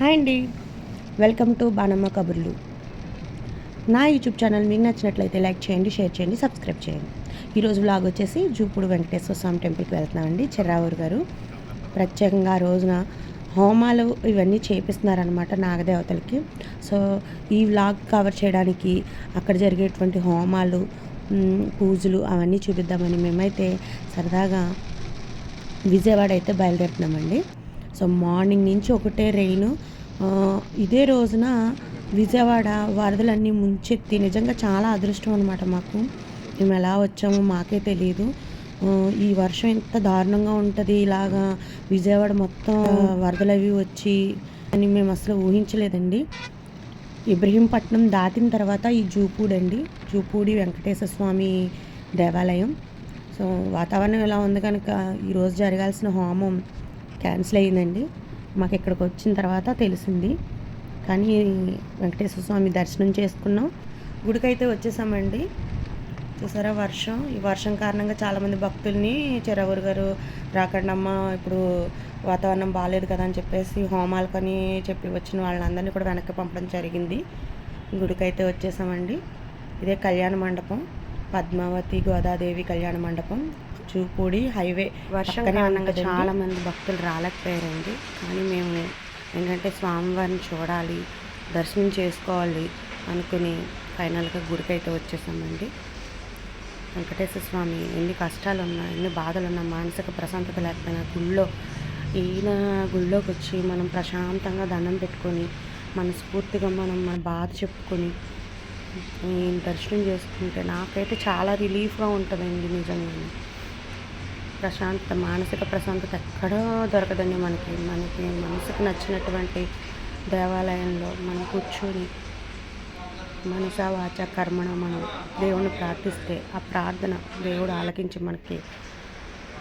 Hi అండి. Welcome to Banamma కబుర్లు. నా యూట్యూబ్ ఛానల్ మీకు నచ్చినట్లయితే లైక్ చేయండి షేర్ చేయండి సబ్స్క్రైబ్ చేయండి. ఈరోజు బ్లాగ్ వచ్చేసి జూపుడు వెంకటేశ్వర స్వామి టెంపుల్కి వెళ్తున్నామండి చెర్రావూరు గారు. ప్రత్యేకంగా ఆ రోజున హోమాలు ఇవన్నీ చేపిస్తున్నారనమాట నాగదేవతలకి. సో ఈ వ్లాగ్ కవర్ చేయడానికి అక్కడ జరిగేటువంటి హోమాలు పూజలు అవన్నీ చూపిద్దామని మేమైతే సరదాగా విజయవాడ అయితే బయలుదేరుతున్నామండి. సో మార్నింగ్ నుంచి ఒకటే రెయిన్ ఇదే రోజున విజయవాడ వరదలన్నీ ముంచెత్తి నిజంగా చాలా అదృష్టం అనమాట మాకు. మేము ఎలా వచ్చామో మాకే తెలియదు ఈ వర్షం ఎంత దారుణంగా ఉంటుంది ఇలాగా విజయవాడ మొత్తం వరదలు అవి వచ్చి అని మేము అసలు ఊహించలేదండి. ఇబ్రహీంపట్నం దాటిన తర్వాత ఈ జూపూడి అండి. జూపూడి వెంకటేశ్వర స్వామి దేవాలయం. సో వాతావరణం ఎలా ఉంది కనుక ఈరోజు జరగాల్సిన హోమం క్యాన్సిల్ అయ్యిందండి మాకు ఇక్కడికి వచ్చిన తర్వాత తెలిసింది. కానీ వెంకటేశ్వర స్వామి దర్శనం చేసుకున్నాం. గుడికైతే వచ్చేసామండి. చూసారా వర్షం? ఈ వర్షం కారణంగా చాలామంది భక్తుల్ని చెరవూరు గారు రాకండమ్మ ఇప్పుడు వాతావరణం బాగాలేదు కదా అని చెప్పేసి హోమాలకని చెప్పి వచ్చిన వాళ్ళందరినీ కూడా వెనక్కి పంపడం జరిగింది. గుడికైతే వచ్చేసామండి. ఇదే కళ్యాణ మండపం. పద్మావతి గోదాదేవి కళ్యాణ మండపం. చూపూడి హైవే వర్షం కారణంగా చాలా మంది భక్తులు రాలేకపోయారండి. కానీ మేము ఏంటంటే స్వామివారిని చూడాలి దర్శనం చేసుకోవాలి అనుకుని ఫైనల్గా గుడికైతే వచ్చేసామండి. వెంకటేశ్వర స్వామి ఎన్ని కష్టాలు ఉన్నా ఎన్ని బాధలు ఉన్నా మానసిక ప్రశాంతత లేకపోయినా గుళ్ళో ఈయన గుళ్ళోకి వచ్చి మనం ప్రశాంతంగా దండం పెట్టుకొని మనస్ఫూర్తిగా మనం మన బాధ చెప్పుకొని దర్శనం చేసుకుంటే నాకైతే చాలా రిలీఫ్గా ఉంటుందండి నిజంగా ప్రశాంత మానసిక ప్రశాంతత ఎక్కడో దొరకదండి మనకి. మనకి మనసుకు నచ్చినటువంటి దేవాలయంలో మనం కూర్చొని మనస వాచ కర్మణ మనం దేవుణ్ణి ప్రార్థిస్తే ఆ ప్రార్థన దేవుడు ఆలకించి మనకి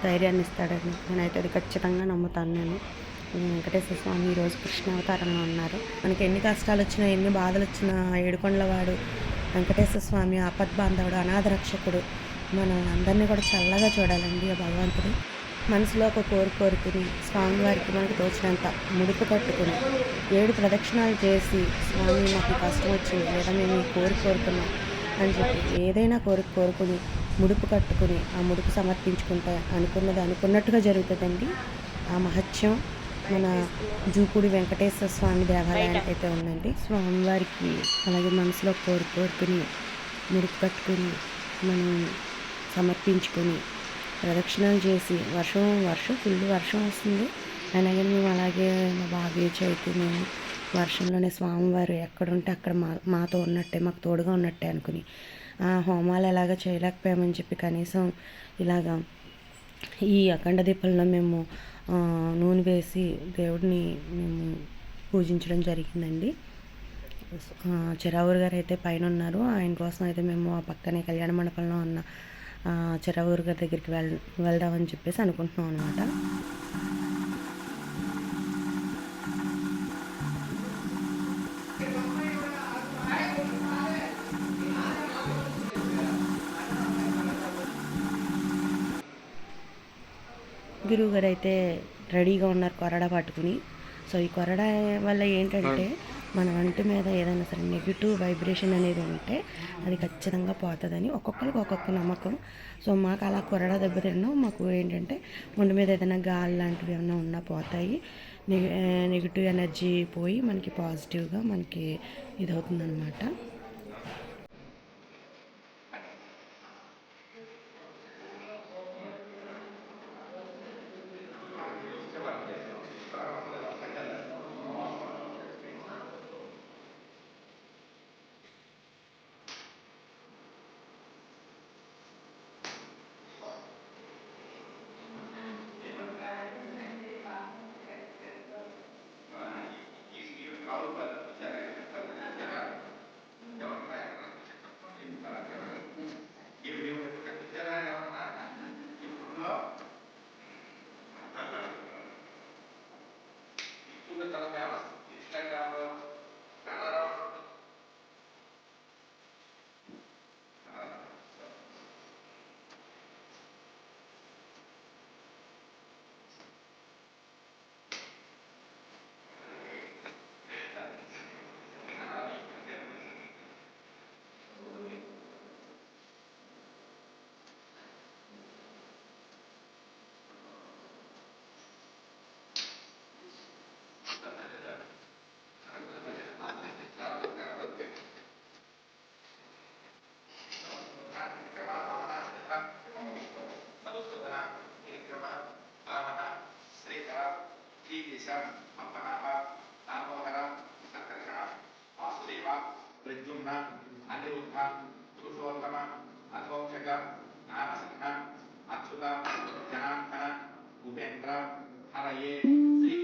ధైర్యాన్ని ఇస్తాడని నేనైతే అది ఖచ్చితంగా నమ్ముతాను నేను. వెంకటేశ్వర స్వామి ఈరోజు కృష్ణ అవతారంలో ఉన్నారు. మనకి ఎన్ని కష్టాలు వచ్చినా ఎన్ని బాధలు వచ్చినా ఏడుకొండలవాడు వెంకటేశ్వర స్వామి ఆపద్బాంధవుడు అనాథ రక్షకుడు మనం అందరినీ కూడా చల్లగా చూడాలండి ఆ భగవంతుడు మనసులో ఒక కోరు కోరుకుని స్వామివారికి మనకు తోచినంత ముడుపు కట్టుకుని ఏడు ప్రదక్షిణాలు చేసి స్వామి మాకు కష్టం వచ్చింది లేదా మేము ఈ కోరి కోరుకున్నాం అని చెప్పి ఏదైనా కోరిక కోరుకుని ముడుపు కట్టుకుని ఆ ముడుపు సమర్పించుకుంటే అనుకున్నది అనుకున్నట్టుగా జరుగుతుందండి. ఆ మహత్యం మన జూపూడి వెంకటేశ్వర స్వామి దేవాలయానికి అయితే ఉందండి. స్వామివారికి అలాగే మనసులో కోరు కోరుకుని ముడుపు కట్టుకుని మనం సమర్పించుకొని ప్రదక్షిణాలు చేసి వర్షం వర్షం ఫుల్ వర్షం వస్తుంది. అయినా కానీ మేము అలాగే మా బాగా అయితే మేము వర్షంలోనే స్వామివారు ఎక్కడుంటే అక్కడ మా మాతో ఉన్నట్టే మాకు తోడుగా ఉన్నట్టే అనుకుని ఆ హోమాలు ఎలాగ చేయలేకపోయామని చెప్పి కనీసం ఇలాగా ఈ అఖండ దీపంలో మేము నూనె వేసి దేవుడిని మేము పూజించడం జరిగిందండి. ఆ, చిరావూరు గారు అయితే పైన ఉన్నారు. ఆయన కోసం అయితే మేము ఆ పక్కనే కళ్యాణ మండపంలో ఉన్న చిరావూరు గారి దగ్గరికి వెళ్ వెళ్దామని చెప్పేసి అనుకుంటున్నాం అనమాట గురువు గారు అయితే రెడీగా ఉన్నారు కొరడా పట్టుకుని. సో ఈ కొరడా వల్ల ఏంటంటే మన వంట మీద ఏదైనా సరే నెగిటివ్ వైబ్రేషన్ అనేది ఉంటే అది ఖచ్చితంగా పోతుందని ఒక్కొక్కరికి ఒక్కొక్క నమ్మకం. సో మాకు అలా కొరడా దెబ్బతిన్నాం మాకు ఏంటంటే ఒంటి మీద ఏదైనా గాలి లాంటివి ఏమైనా ఉన్నా పోతాయి. నెగ నెగిటివ్ ఎనర్జీ పోయి మనకి పాజిటివ్గా మనకి ఇది 那当然了，那个。అవుతుందన్నమాట శ్రీశ దామోదర సంకర్షణ వాసుదేవ ప్రద్యుమ్న అనిరుద్ధ పురుషోత్తమ అధోక్షక నారసింహ అచ్యుత జనార్దన ఉపేంద్ర హరయే శ్రీ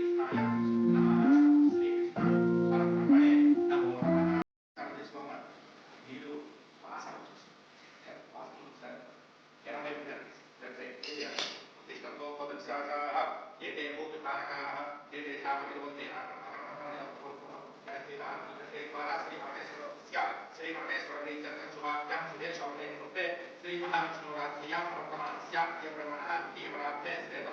ஞான சிவகாசியாம் பிரபமாசியா தீவிரமான தீவிரா பேசுகிறேன்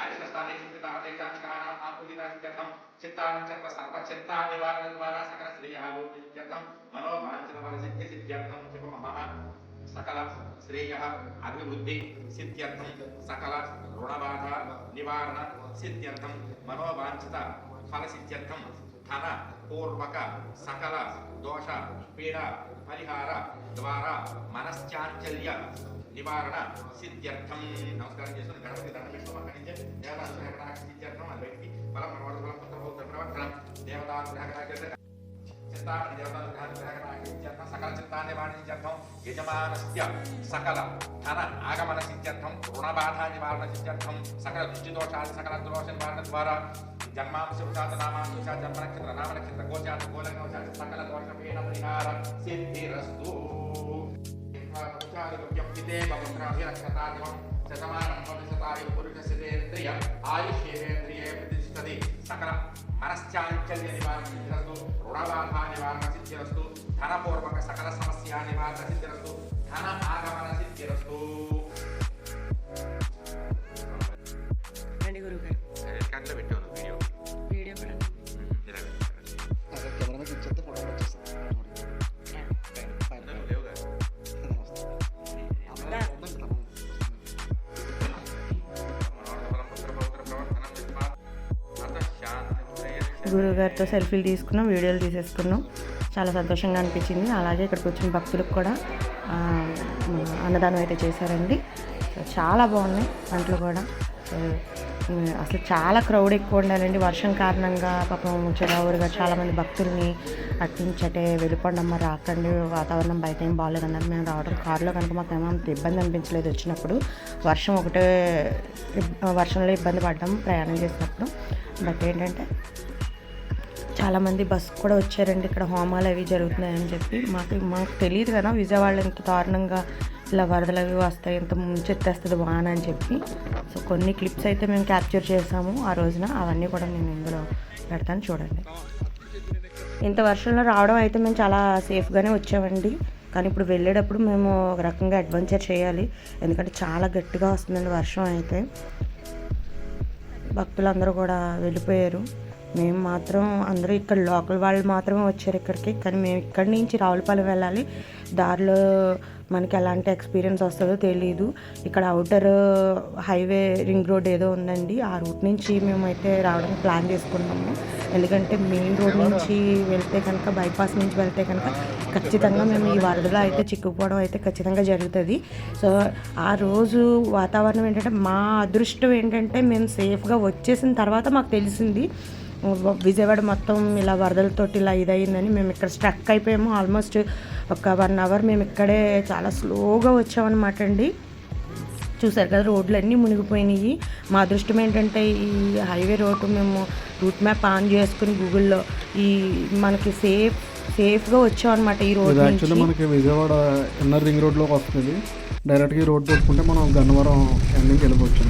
ఆయన స్థానే చింతిత ఆదేశాంకాన ఆకులిత సిద్ధ్యర్థం చిత్తానంచర్వ సర్వ చింతా నివారణ ద్వారా సకల శ్రేయాలు సిద్ధ్యర్థం వల సిద్ధి సిద్ధ్యర్థం శుభమహ సకల శ్రేయ అభివృద్ధి సిద్ధ్యర్థం సకల రుణబాధ నివారణ సిద్ధ్యర్థం మనోవాంఛిత ఫల సిద్ధ్యర్థం ధన పూర్వక సకల దోష పీడ పరిహార ద్వారా మనశ్చాంచల్య నివారణ సిద్ధ్యర్థం. నమస్కారం చేస్తున్న గణపతి దండం పెట్టుకోమని దేవతానుగ్రహ సిద్ధ్యర్థం. అది వ్యక్తి బలం మనోడు బలం ప్రవర్తనం. దేవతానుగ్రహ చిత్తాన్ని దేవతానుగ్రహ సకల చిత్తాన్ని వాణిజ్యర్థం యజమానస్య సకల ధన ఆగమన సిద్ధ్యర్థం. రుణబాధ నివారణ సిద్ధ్యర్థం. సకల దృష్టిదోషాది సకల దోష నివారణ ద్వారా జన్మాంశుషాత నామాంశుషా జన్మ నక్షత్ర నామ నక్షత్ర గోచాత గోలగోచాత సకల దోష పీడ పరిహార సిద్ధిరస్తు. శతమానం భవిష్యతాయు పురుషశతేంద్రియ ఆయుష్యేంద్రియే ప్రతిష్టతి సకల మనశ్చాంచల్య నివారణ సిద్ధిరస్తు రుణబాధ నివారణ సిద్ధిరస్తు ధనపూర్వక సకల సమస్య నివారణ సిద్ధిరస్తు ధన ఆగమన సిద్ధిరస్తు గురువుగారితో సెల్ఫీలు తీసుకున్నాం వీడియోలు తీసేసుకున్నాం. చాలా సంతోషంగా అనిపించింది. అలాగే ఇక్కడ కూర్చున్న భక్తులకు కూడా అన్నదానం అయితే చేశారండి. చాలా బాగున్నాయి పంటలు కూడా. అసలు చాలా క్రౌడ్ ఎక్కువ ఉండాలండి. వర్షం కారణంగా పాపం చెరావురుగా చాలామంది భక్తుల్ని అట్టించటే వెళ్ళిపోండి అమ్మ రాకండి వాతావరణం బయట ఏం బాగాలేదన్నారు మేము రావడం కారులో కనుక మాకు ఏమో ఇబ్బంది అనిపించలేదు వచ్చినప్పుడు వర్షం ఒకటే వర్షంలో ఇబ్బంది పడ్డాం ప్రయాణం చేసినప్పుడు. బట్ ఏంటంటే చాలామంది బస్ కూడా వచ్చారండి. ఇక్కడ హోమాలు అవి జరుగుతున్నాయని చెప్పి. మాకు మాకు తెలియదు కదా విజయవాడలో ఇంత దారుణంగా ఇలా వరదలు అవి వస్తాయి ఇంత ముంచెత్తేస్తుంది వాన అని చెప్పి. సో కొన్ని క్లిప్స్ అయితే మేము క్యాప్చర్ చేసాము ఆ రోజున. అవన్నీ కూడా నేను ఇందులో పెడతాను చూడండి. ఇంత వర్షంలో రావడం అయితే మేము చాలా సేఫ్గానే వచ్చామండి. కానీ ఇప్పుడు వెళ్ళేటప్పుడు మేము ఒక రకంగా అడ్వెంచర్ చేయాలి. ఎందుకంటే చాలా గట్టిగా వస్తుందండి వర్షం అయితే. భక్తులందరూ కూడా వెళ్ళిపోయారు. మేము మాత్రం అందరూ ఇక్కడ లోకల్ వాళ్ళు మాత్రమే వచ్చారు ఇక్కడికి. కానీ మేము ఇక్కడి నుంచి రావులపాలెం వెళ్ళాలి. దారిలో మనకి ఎలాంటి ఎక్స్పీరియన్స్ వస్తుందో తెలియదు ఇక్కడ అవుటర్ హైవే రింగ్ రోడ్ ఏదో ఉందండి. ఆ రూట్ నుంచి మేమైతే రావడానికి ప్లాన్ చేసుకున్నాము. ఎందుకంటే మెయిన్ రోడ్ నుంచి వెళ్తే కనుక బైపాస్ నుంచి వెళ్తే కనుక ఖచ్చితంగా మేము ఈ వరదలో అయితే చిక్కుపోవడం అయితే ఖచ్చితంగా జరుగుతుంది. సో ఆ రోజు వాతావరణం ఏంటంటే మా అదృష్టం ఏంటంటే మేము సేఫ్గా వచ్చేసిన తర్వాత మాకు తెలిసింది. విజయవాడ మొత్తం ఇలా వరదలతోటి ఇలా ఇదయిందని మేము ఇక్కడ స్ట్రక్ అయిపోయాము. ఆల్మోస్ట్ ఒక వన్ అవర్ మేము ఇక్కడే చాలా స్లోగా వచ్చామన్నమాట అండి. చూసారు కదా రోడ్లు అన్నీ మునిగిపోయినాయి. మా అదృష్టం ఏంటంటే ఈ హైవే రోడ్డు మేము రూట్ మ్యాప్ ఆన్ చేసుకుని గూగుల్లో ఈ మనకి సేఫ్ సేఫ్గా వచ్చాం అనమాట ఈ రోడ్ యాక్చువల్లీ మనకి విజయవాడ ఇన్నర్ రింగ్ రోడ్లోకి వస్తుంది. డైరెక్ట్గా ఈ రోడ్ పట్టుకుంటే మనం గన్నవరం ఎండింగ్కి వెళ్ళిపోవచ్చు